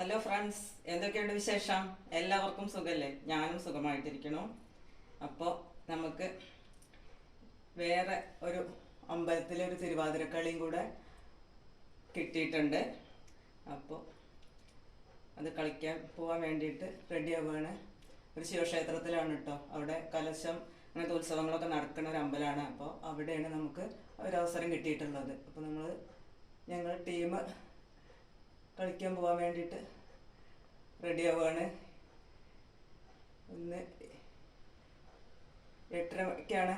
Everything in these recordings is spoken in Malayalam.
ഹലോ ഫ്രണ്ട്സ് എന്തൊക്കെയുണ്ട് വിശേഷം? എല്ലാവർക്കും സുഖല്ലേ? ഞാനും സുഖമായിട്ടിരിക്കണു അപ്പോൾ നമുക്ക് വേറെ ഒരു അമ്പലത്തിലെ ഒരു തിരുവാതിരക്കളിയും കൂടെ കിട്ടിയിട്ടുണ്ട്. അപ്പോൾ അത് കളിക്കാൻ പോകാൻ വേണ്ടിയിട്ട് റെഡി ആവുകയാണ്. ഒരു ശിവക്ഷേത്രത്തിലാണ് കേട്ടോ അവിടെ കലശം അങ്ങനത്തെ ഉത്സവങ്ങളൊക്കെ നടക്കുന്ന ഒരു അമ്പലമാണ്. അപ്പോൾ അവിടെയാണ് നമുക്ക് ഒരു അവസരം കിട്ടിയിട്ടുള്ളത്. അപ്പോൾ നമ്മൾ ഞങ്ങൾ ടീം കളിക്കാൻ പോകാൻ വേണ്ടിയിട്ട് റെഡി ആവുകയാണ്. ഇന്ന് എട്ടരയ്ക്കാണ്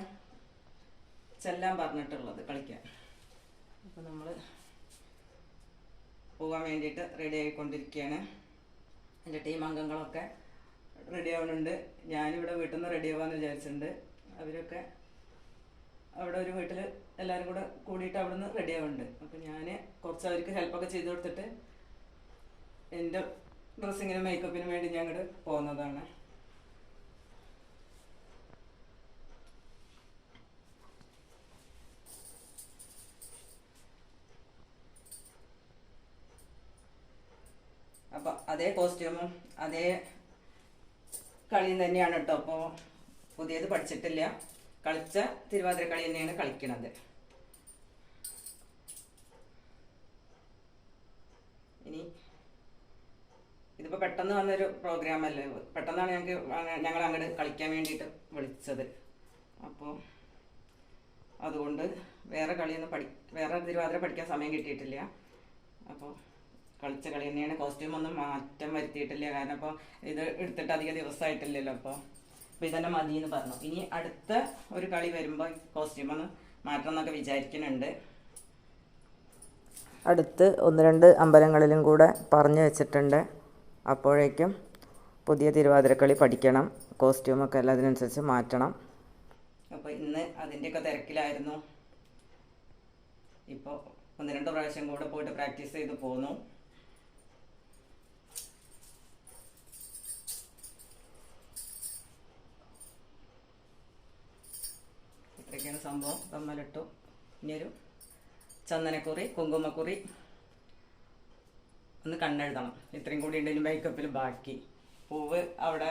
ചെല്ലാൻ പറഞ്ഞിട്ടുള്ളത് കളിക്കാൻ. അപ്പോൾ നമ്മൾ പോകാൻ വേണ്ടിയിട്ട് റെഡി ആയിക്കൊണ്ടിരിക്കുകയാണ്. എന്റെ ടീം അംഗങ്ങളൊക്കെ റെഡി ആവുന്നുണ്ട്. ഞാനിവിടെ വീട്ടിൽ നിന്ന് റെഡി ആവാന്ന് വിചാരിച്ചിട്ടുണ്ട്. അവരൊക്കെ അവിടെ ഒരു വീട്ടിൽ എല്ലാവരും കൂടെ കൂടിയിട്ട് അവിടെ നിന്ന് റെഡി ആവുന്നുണ്ട്. അപ്പം ഞാൻ കുറച്ച് അവർക്ക് ഹെൽപ്പൊക്കെ ചെയ്ത് കൊടുത്തിട്ട് എന്റെ ഡ്രസ്സിങ്ങിനും മേക്കപ്പിനും വേണ്ടി അങ്ങോട്ട് പോകുന്നതാണ്. അപ്പം അതേ കോസ്റ്റ്യൂമും അതേ കളിയും തന്നെയാണ് കേട്ടോ അപ്പോൾ പുതിയത് പഠിച്ചിട്ടില്ല. കളിച്ച തിരുവാതിര കളി തന്നെയാണ് കളിക്കണത് ഇനി ഇതിപ്പോൾ പെട്ടെന്ന് വന്നൊരു പ്രോഗ്രാം അല്ലേ? പെട്ടെന്നാണ് ഞങ്ങൾക്ക് ഞങ്ങൾ അങ്ങോട്ട് കളിക്കാൻ വേണ്ടിയിട്ട് വിളിച്ചത്. അപ്പോൾ അതുകൊണ്ട് വേറെ കളിയൊന്നും പഠി വേറെ തിരുവാതിര പഠിക്കാൻ സമയം കിട്ടിയിട്ടില്ല. അപ്പോൾ കളിച്ച കളി തന്നെയാണ്. കോസ്റ്റ്യൂം ഒന്നും മാറ്റം വരുത്തിയിട്ടില്ല. കാരണം അപ്പോൾ ഇത് എടുത്തിട്ട് അധിക ദിവസമായിട്ടില്ലല്ലോ അപ്പോൾ അപ്പോൾ ഇതന്നെ മതി എന്ന് പറഞ്ഞു. ഇനി അടുത്ത ഒരു കളി വരുമ്പോൾ കോസ്റ്റ്യൂം ഒന്ന് മാറ്റണം എന്നൊക്കെ വിചാരിക്കുന്നുണ്ട്. അടുത്ത് ഒന്ന് രണ്ട് അമ്പലങ്ങളിലും കൂടെ പറഞ്ഞു വെച്ചിട്ടുണ്ട്. അപ്പോഴേക്കും പുതിയ തിരുവാതിരക്കളി പഠിക്കണം കോസ്റ്റ്യൂമൊക്കെ എല്ലാം അതിനനുസരിച്ച് മാറ്റണം. അപ്പോൾ ഇന്ന് അതിന്റെയൊക്കെ തിരക്കിലായിരുന്നു. ഇപ്പോൾ ഒന്ന് രണ്ട് പ്രാവശ്യം കൂടെ പോയിട്ട് പ്രാക്ടീസ് ചെയ്ത് പോന്നു. ഇത്രയൊക്കെയാണ് സംഭവം. തമ്മലിട്ടു ഇനിയൊരു ചന്ദനക്കുറി കുങ്കുമക്കുറി ഒന്ന് കണ്ണെഴുതണം. ഇത്രയും കൂടി ഉണ്ടെങ്കിൽ മേക്കപ്പിൽ ബാക്കി. പൂവ് അവിടെ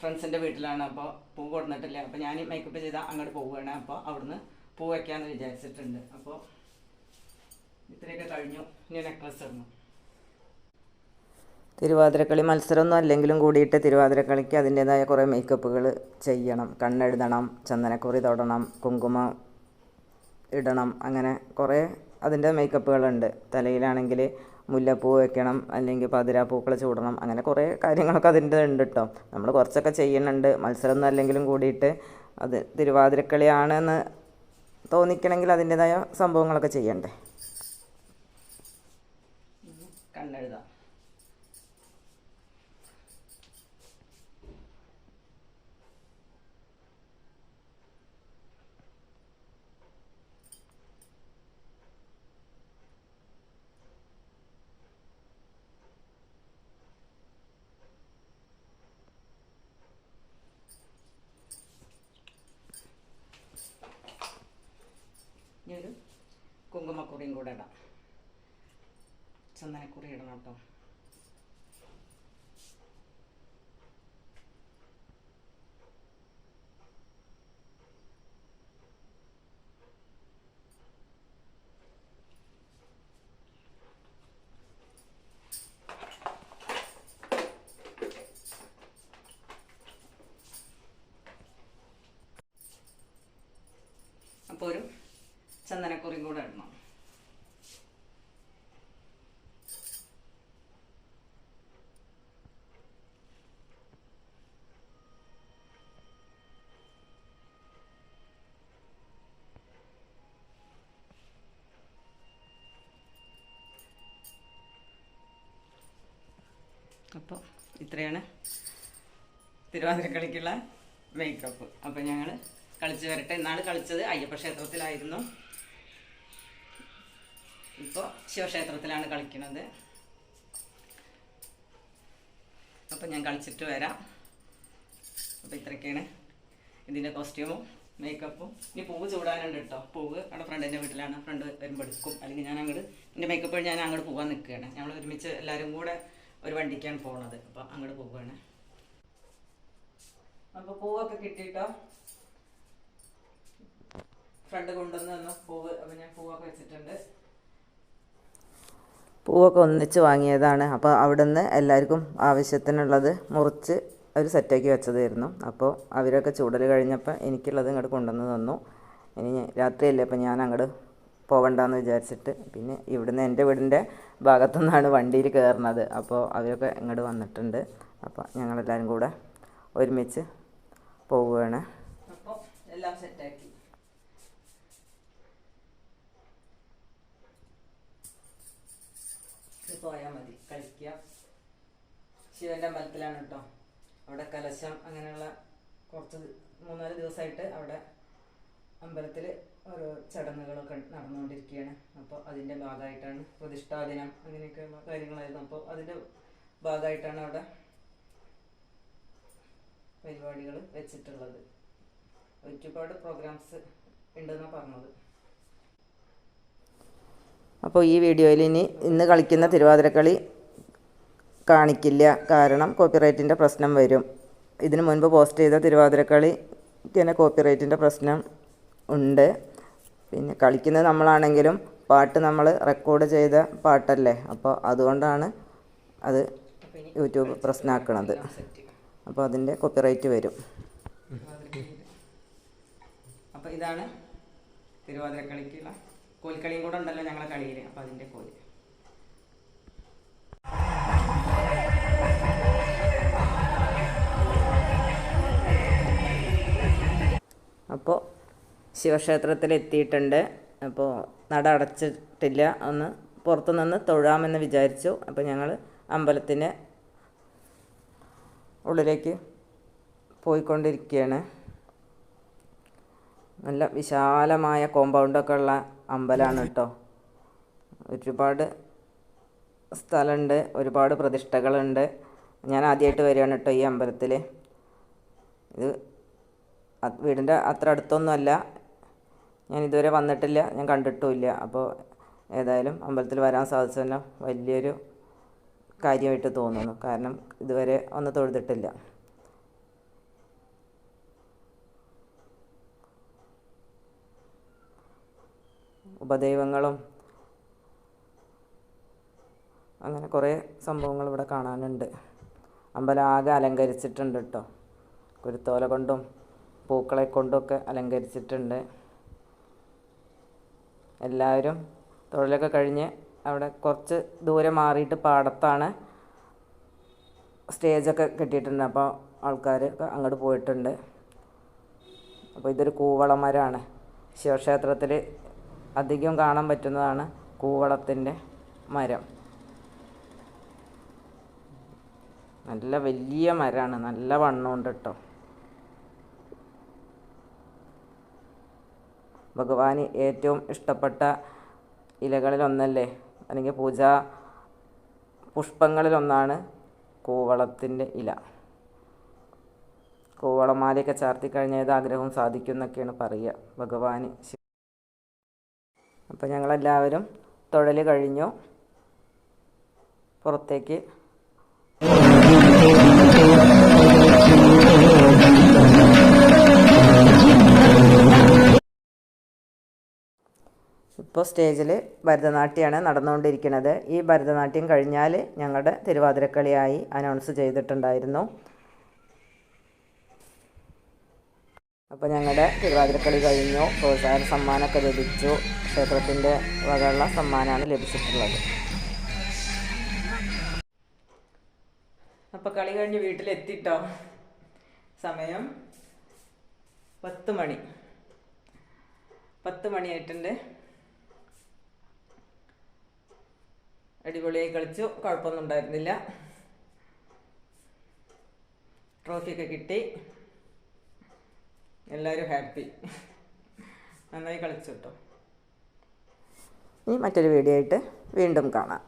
ഫ്രണ്ട്സിന്റെ വീട്ടിലാണ് അപ്പോൾ പൂ കൊടുന്നിട്ടില്ല. അപ്പോൾ ഞാൻ മേക്കപ്പ് ചെയ്താൽ അങ്ങോട്ട് പോവുകയാണ്. അപ്പോൾ അവിടുന്ന് പൂ വയ്ക്കാമെന്ന് വിചാരിച്ചിട്ടുണ്ട്. അപ്പോൾ ഇത്രയൊക്കെ കഴിഞ്ഞു. ഇനി നെക്ലസ് ഇടണം. തിരുവാതിരക്കളി മത്സരമൊന്നും അല്ലെങ്കിലും കൂടിയിട്ട് തിരുവാതിരക്കളിക്ക് അതിന്റേതായ കുറേ മേക്കപ്പുകൾ ചെയ്യണം. കണ്ണെഴുതണം ചന്ദനക്കുറി തൊടണം കുങ്കുമം ഇടണം അങ്ങനെ കുറേ അതിന്റെ മേക്കപ്പുകളുണ്ട് തലയിലാണെങ്കിൽ മുല്ലപ്പൂ വെക്കണം അല്ലെങ്കിൽ പതിരാപ്പൂക്കൾ ചൂടണം അങ്ങനെ കുറേ കാര്യങ്ങളൊക്കെ അതിന്റെ ഉണ്ട് കേട്ടോ നമ്മൾ കുറച്ചൊക്കെ ചെയ്യുന്നുണ്ട്. മത്സരം അല്ലെങ്കിലും കൂടിയിട്ട് അത് തിരുവാതിരക്കളിയാണെന്ന് തോന്നിക്കണമെങ്കിൽ അതിന്റേതായ സംഭവങ്ങളൊക്കെ ചെയ്യണ്ടേ? കണ്ണെഴുതാം. ഇനി ഒരു കുങ്കുമക്കുറിയും കൂടെ ഇടാം. ചന്ദനക്കുറി ഇടണം കേട്ടോ അപ്പോൾ ഒരു ചന്ദനക്കുറിയും കൂടെ ഇടണം. അപ്പോൾ ഇത്രയാണ് തിരുവാതിരക്കളിക്കുള്ള മേക്കപ്പ് അപ്പോൾ ഞങ്ങൾ കളിച്ച് വരട്ടെ. ഇന്നാൾ കളിച്ചത് അയ്യപ്പ ക്ഷേത്രത്തിലായിരുന്നു. ഇപ്പോൾ ശിവക്ഷേത്രത്തിലാണ് കളിക്കുന്നത്. അപ്പോൾ ഞാൻ കളിച്ചിട്ട് വരാം. അപ്പോൾ ഇത്രയൊക്കെയാണ് ഇതിന്റെ കോസ്റ്റ്യൂമും മേക്കപ്പും ഇനി പൂവ് ചൂടാനുണ്ട് കേട്ടോ പൂവ് അവിടെ ഫ്രണ്ടിന്റെ വീട്ടിലാണ്. ഫ്രണ്ട് വരുമ്പോൾ എടുക്കും. അല്ലെങ്കിൽ ഞാൻ അങ്ങോട്ട് എന്റെ മേക്കപ്പ് ഞാൻ അങ്ങോട്ട് പോകാൻ നിൽക്കുകയാണ്. ഞങ്ങൾ ഒരുമിച്ച് എല്ലാവരും കൂടെ ഒരു വണ്ടിക്കാണ് പോണത്. അപ്പോൾ അങ്ങോട്ട് പോവുകയാണ് അപ്പോൾ പൂവൊക്കെ കിട്ടിയിട്ടോ ഫ്രണ്ട് കൊണ്ടുവന്ന് പൂവ്. അപ്പോൾ ഞാൻ പൂവൊക്കെ വെച്ചിട്ടുണ്ട്. പൂവൊക്കെ ഒന്നിച്ച് വാങ്ങിയതാണ്. അപ്പോൾ അവിടെ നിന്ന് എല്ലാവർക്കും ആവശ്യത്തിനുള്ളത് മുറിച്ച് അവർ സെറ്റാക്കി വെച്ചതായിരുന്നു. അപ്പോൾ അവരൊക്കെ ചൂടൽ കഴിഞ്ഞപ്പോൾ എനിക്കുള്ളത് ഇങ്ങോട്ട് കൊണ്ടുവന്ന് തന്നു. ഇനി രാത്രിയല്ലേ അപ്പോൾ ഞാൻ അങ്ങോട്ട് പോകണ്ടെന്ന് വിചാരിച്ചിട്ട് പിന്നെ ഇവിടുന്ന് എന്റെ വീടിന്റെ ഭാഗത്തുനിന്നാണ് വണ്ടിയിൽ കയറുന്നത് അപ്പോൾ അവരൊക്കെ ഇങ്ങോട്ട് വന്നിട്ടുണ്ട്. അപ്പോൾ ഞങ്ങളെല്ലാവരും കൂടെ ഒരുമിച്ച് പോവുകയാണ്. അപ്പോൾ എല്ലാം സെറ്റാക്കി. പോയാൽ മതി. കളിക്കുക ശിവന്റെ അമ്പലത്തിലാണ് കേട്ടോ അവിടെ കലശം അങ്ങനെയുള്ള കുറച്ച് മൂന്നാൽ ദിവസമായിട്ട് അവിടെ അമ്പലത്തിൽ ഓരോ ചടങ്ങുകളൊക്കെ നടന്നുകൊണ്ടിരിക്കുകയാണ് അപ്പോൾ അതിന്റെ ഭാഗമായിട്ടാണ് പ്രതിഷ്ഠാദിനം അങ്ങനെയൊക്കെയുള്ള കാര്യങ്ങളായിരുന്നു. അപ്പോൾ അതിന്റെ ഭാഗമായിട്ടാണ് അവിടെ പരിപാടികൾ വെച്ചിട്ടുള്ളത്. ഒരുപാട് പ്രോഗ്രാംസ് ഉണ്ടെന്നാണ് പറഞ്ഞത്. അപ്പോൾ ഈ വീഡിയോയിൽ ഇനി ഇന്ന് കളിക്കുന്ന തിരുവാതിരക്കളി കാണിക്കില്ല. കാരണം കോപ്പിറൈറ്റിന്റെ പ്രശ്നം വരും. ഇതിനു മുൻപ് പോസ്റ്റ് ചെയ്ത തിരുവാതിരക്കളി തന്നെ കോപ്പിറൈറ്റിന്റെ പ്രശ്നം ഉണ്ട്. പിന്നെ കളിക്കുന്നത് നമ്മളാണെങ്കിലും പാട്ട് നമ്മൾ റെക്കോർഡ് ചെയ്ത പാട്ടല്ലേ? അപ്പോൾ അതുകൊണ്ടാണ് അത് യൂട്യൂബ് പ്രശ്നമാക്കണത് അപ്പോൾ അതിന്റെ കോപ്പിറൈറ്റ് വരും. അപ്പോൾ ഇതാണ് തിരുവാതിരക്കളിക്കുള്ള കോൽക്കളിയും കൂടെ ഉണ്ടല്ലോ ഞങ്ങളെ കളിയിൽ അപ്പോൾ അതിന്റെ കോൽ. അപ്പോൾ ശിവക്ഷേത്രത്തിൽ എത്തിയിട്ടുണ്ട് അപ്പോൾ നട അടച്ചിട്ടില്ല. ഒന്ന് പുറത്തു നിന്ന് തൊഴാമെന്ന് വിചാരിച്ചു. അപ്പോൾ ഞങ്ങൾ അമ്പലത്തിന്റെ ഉള്ളിലേക്ക് പോയിക്കൊണ്ടിരിക്കുകയാണ്. നല്ല വിശാലമായ കോമ്പൗണ്ടൊക്കെ ഉള്ള അമ്പലമാണ് കേട്ടോ ഒരുപാട് സ്ഥലമുണ്ട് ഒരുപാട് പ്രതിഷ്ഠകളുണ്ട്. ഞാൻ ആദ്യമായിട്ട് വരികയാണ് കേട്ടോ ഈ അമ്പലത്തിൽ ഇത് വീടിന്റെ അത്ര അടുത്തൊന്നുമല്ല. ഞാൻ ഇതുവരെ വന്നിട്ടില്ല ഞാൻ കണ്ടിട്ടുമില്ല. അപ്പോൾ ഏതായാലും അമ്പലത്തിൽ വരാൻ സാധിച്ചല്ലോ വലിയൊരു കാര്യമായിട്ട് തോന്നുന്നു. കാരണം ഇതുവരെ ഒന്ന് തൊഴുതിട്ടില്ല. ഉപദൈവങ്ങളും അങ്ങനെ കുറേ സംഭവങ്ങൾ ഇവിടെ കാണാനുണ്ട്. അമ്പലം ആകെ അലങ്കരിച്ചിട്ടുണ്ട് കേട്ടോ കുരുത്തോല കൊണ്ടും പൂക്കളെ കൊണ്ടൊക്കെ അലങ്കരിച്ചിട്ടുണ്ട്. എല്ലാവരും തൊഴിലൊക്കെ കഴിഞ്ഞ് അവിടെ കുറച്ച് ദൂരെ മാറിയിട്ട് പാടത്താണ് സ്റ്റേജൊക്കെ കെട്ടിയിട്ടുണ്ട്. അപ്പോൾ ആൾക്കാർ അങ്ങോട്ട് പോയിട്ടുണ്ട്. അപ്പോൾ ഇതൊരു കൂവളമരമാണ് ശിവക്ഷേത്രത്തിൽ അധികം കാണാൻ പറ്റുന്നതാണ് കൂവളത്തിന്റെ മരം. നല്ല വലിയ മരമാണ്. നല്ല വണ്ണമുണ്ട് കേട്ടോ. ഭഗവാന് ഏറ്റവും ഇഷ്ടപ്പെട്ട ഇലകളിലൊന്നല്ലേ? അല്ലെങ്കിൽ പൂജാ പുഷ്പങ്ങളിലൊന്നാണ് കൂവളത്തിന്റെ ഇല. കൂവളമാലയൊക്കെ ചാർത്തി കഴിഞ്ഞാൽ ആഗ്രഹവും സാധിക്കും എന്നൊക്കെയാണ് പറയുക. ഭഗവാന് അപ്പോൾ ഞങ്ങളെല്ലാവരും തൊഴൽ കഴിഞ്ഞു. പുറത്തേക്ക്. ഇപ്പോൾ സ്റ്റേജിൽ ഭരതനാട്യമാണ് നടന്നുകൊണ്ടിരിക്കുന്നത്. ഈ ഭരതനാട്യം കഴിഞ്ഞാൽ ഞങ്ങളുടെ തിരുവാതിരക്കളിയായി അനൗൺസ് ചെയ്തിട്ടുണ്ടായിരുന്നു. അപ്പോൾ ഞങ്ങളുടെ തിരുവാതിരക്കളി കഴിഞ്ഞു. പ്രോത്സാഹന സമ്മാനമൊക്കെ ലഭിച്ചു. ക്ഷേത്രത്തിന്റെ വകയുള്ള സമ്മാനമാണ് ലഭിച്ചിട്ടുള്ളത്. അപ്പോൾ കളി കഴിഞ്ഞ് വീട്ടിലെത്തിട്ടോ? സമയം പത്ത് മണി. പത്ത് മണിയായിട്ടുണ്ട് അടിപൊളിയായി കളിച്ചു. കുഴപ്പമൊന്നും ഉണ്ടായിരുന്നില്ല. ട്രോഫിയൊക്കെ കിട്ടി. എല്ലാവരും ഹാപ്പി നന്നായി കളിച്ചു കേട്ടോ ഇനി മറ്റൊരു വീഡിയോ ആയിട്ട് വീണ്ടും കാണാം.